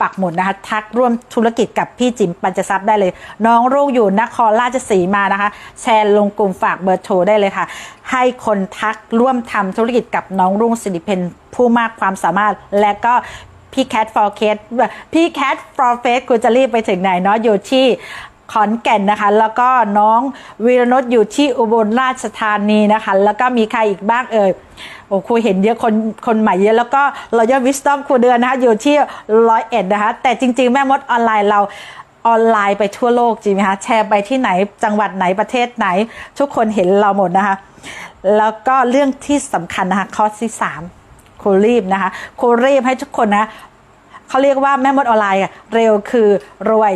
ปักหมุดนะคะทักร่วมธุรกิจกับพี่จิมปัญจทรัพย์ได้เลย น้องลูกอยู่นครราชสีมานะคะ แชร์ลงกลุ่มฝากเบอร์โทรได้เลยค่ะ ให้คนทักร่วมทำธุรกิจกับน้องรุ่งสิริเพนผู้มากความสามารถ และก็พี่แคทฟอร์เคสพี่แคทฟอร์เฟสคุณจะรีบไปถึงไหนเนาะอยู่ที่ ขอนแก่นนะคะ แล้วก็น้องวีรนศอยู่ที่อุบลราชธานีนะคะ แล้วก็มีใครอีกบ้างเอ่ยโอ้ครูเห็นเยอะคนคนใหม่เยอะแล้วก็เรายอดวิสตอมครูเดือนนะคะอยู่ที่ร้อยเอ็ดนะคะ แต่จริง ๆ แม่มดออนไลน์เราออนไลน์ไปทั่วโลกจริงไหมคะแชร์ไปที่ไหนจังหวัดไหนประเทศไหน ทุกคนเห็นเราหมดนะคะ แล้วก็เรื่องที่สำคัญนะคะข้อที่สามครูรีบนะคะครูรีบให้ทุกคนนะ เขาเรียกว่าแม่มดออนไลน์อะเร็วคือรวย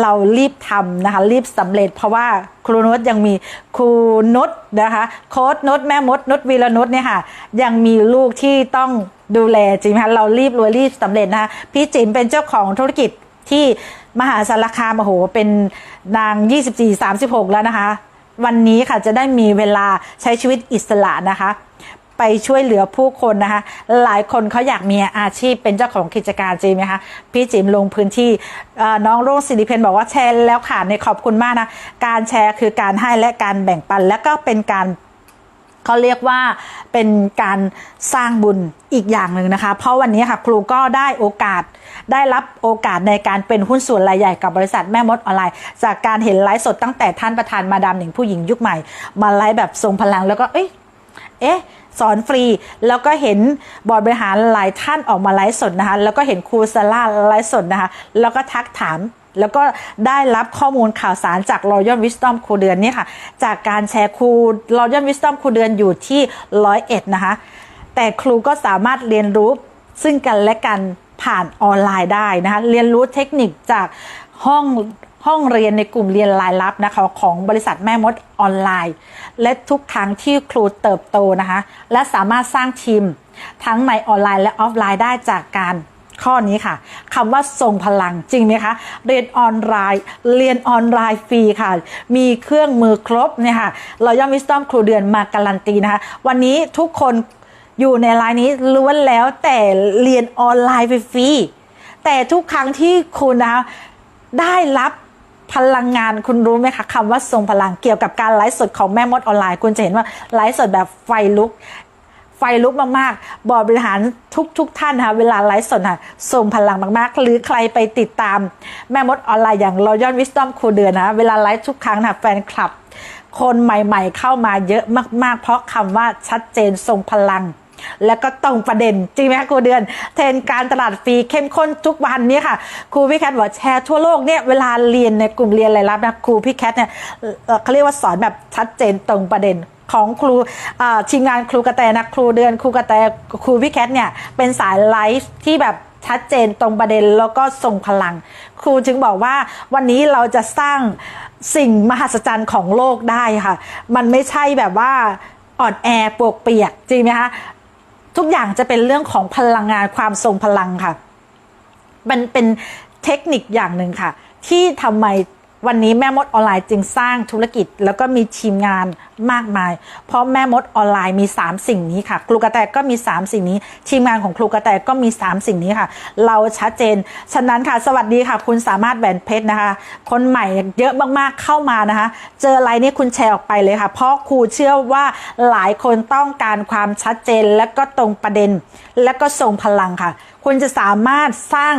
เรารีบทำนะคะ รีบสำเร็จเพราะว่าครูนุชยังมีครูนุชนะคะโค้ดนุชแม่มดนุชวีรนุชเนี่ยค่ะ ยังมีลูกที่ต้องดูแลจริงไหมคะเรารีบรวยรีบสำเร็จนะคะพี่จิ๋มเป็นเจ้าของธุรกิจที่มหาสารคามโอ้โหเป็นนาง 24 36 แล้วนะคะ วันนี้ค่ะจะได้มีเวลาใช้ชีวิตอิสระนะคะ ไปช่วยเหลือผู้คนนะคะ หลายคนเขาอยากมีอาชีพเป็นเจ้าของกิจการจริงไหมคะ พี่จิมลงพื้นที่น้องโรงสิริเพนบอกว่าแชร์แล้วค่ะในขอบคุณมากนะ การแชร์คือการให้และการแบ่งปัน และก็เป็นการเขาเรียกว่าเป็นการสร้างบุญอีกอย่างหนึ่งนะคะ เพราะวันนี้ค่ะครูก็ได้โอกาสได้รับโอกาสในการเป็นหุ้นส่วนรายใหญ่กับบริษัทแม่มดออนไลน์ จากการเห็นไลฟ์สดตั้งแต่ท่านประธานมาดามหนิงผู้หญิงยุคใหม่ มาไลฟ์แบบทรงพลังแล้วก็เอ้ยเอ๊ะ สอนฟรี แล้วก็เห็นบอร์ดบริหารหลายท่านออกมาไลฟ์สดนะคะ แล้วก็เห็นครูซาร่าไลฟ์สดนะคะ แล้วก็ทักถามแล้วก็ได้รับข้อมูลข่าวสารจาก Royal Wisdom ครูเดือนนี่ค่ะ จากการแชร์ครู Royal Wisdom ครูเดือนอยู่ที่ร้อยเอ็ดนะคะ แต่ครูก็สามารถเรียนรู้ซึ่งกันและกัน ผ่านออนไลน์ได้นะคะเรียนรู้เทคนิคจากห้องห้องเรียนในกลุ่มเรียนรายลับนะคะของบริษัทแม่มดออนไลน์ และทุกครั้งที่ครูเติบโตนะคะ และสามารถสร้างทีม ทั้งในออนไลน์และออฟไลน์ได้จากการข้อนี้ค่ะคำว่าทรงพลังจริงไหมคะเรียนออนไลน์ เรียนออนไลน์ฟรีค่ะ มีเครื่องมือครบเนี่ยค่ะเราย่อมวิสตอมครูเดือนมาการันตีนะคะ วันนี้ทุกคน อยู่ในไลน์นี้ล้วนแล้วแต่เรียนออนไลน์ฟรีแต่ทุกครั้งที่คุณนะคะได้รับพลังงานคุณรู้ไหมคะคำว่าทรงพลังเกี่ยวกับการไลฟ์สดของแม่มดออนไลน์ คุณจะเห็นว่าไลฟ์สดแบบไฟลุก ไฟลุกมากๆ บอร์ดบริหารทุกทุกๆท่านนะคะเวลาไลฟ์สดค่ะส่งพลังมากๆ หรือใครไปติดตามแม่มดออนไลน์อย่าง Royal Wisdom ครูเดือนนะเวลาไลฟ์ทุกครั้งนะแฟนคลับ คนใหม่ๆ เข้ามาเยอะมากๆ เพราะคำว่าชัดเจนทรงพลัง แล้วก็ตรงประเด็น จริงไหมคะครูเดือน เทรนการตลาดฟรีเข้มข้นทุกวันนี้ค่ะ ครูพี่แคทบอกแชร์ทั่วโลกเนี่ยเวลาเรียนในกลุ่มเรียนรายรับนะครูพี่แคทเนี่ยเขาเรียกว่าสอนแบบชัดเจนตรงประเด็นของครูอ่าทีมงานครูกระแตนะครูเดือนครูกระแตครูพี่แคทเนี่ยเป็นสายไลฟ์ที่แบบชัดเจนตรงประเด็นแล้วก็ทรงพลัง ครูจึงบอกว่าวันนี้เราจะสร้างสิ่งมหัศจรรย์ของโลกได้ค่ะ มันไม่ใช่แบบว่าอ่อนแอปวกเปียกจริงไหมคะ ทุกอย่างจะเป็นเรื่องของพลังงานความทรงพลังค่ะ มันเป็นเทคนิคอย่างหนึ่งค่ะ ที่ทำไม วันนี้แม่มดออนไลน์จึงสร้างธุรกิจ แล้วก็มีทีมงานมากมาย เพราะแม่มดออนไลน์มี 3 สิ่งนี้ค่ะ ครูกระแตก็มี 3 สิ่งนี้ ทีมงานของครูกระแตก็มี 3 สิ่งนี้ค่ะ เราชัดเจน ฉะนั้นค่ะ สวัสดีค่ะ คุณสามารถแหวนเพชรนะคะ คนใหม่เยอะมากๆเข้ามานะคะ เจออะไรนี่คุณแชร์ออกไปเลยค่ะ เพราะครูเชื่อว่าหลายคนต้องการความชัดเจนและก็ตรงประเด็น และก็ทรงพลังค่ะ คุณจะสามารถสร้าง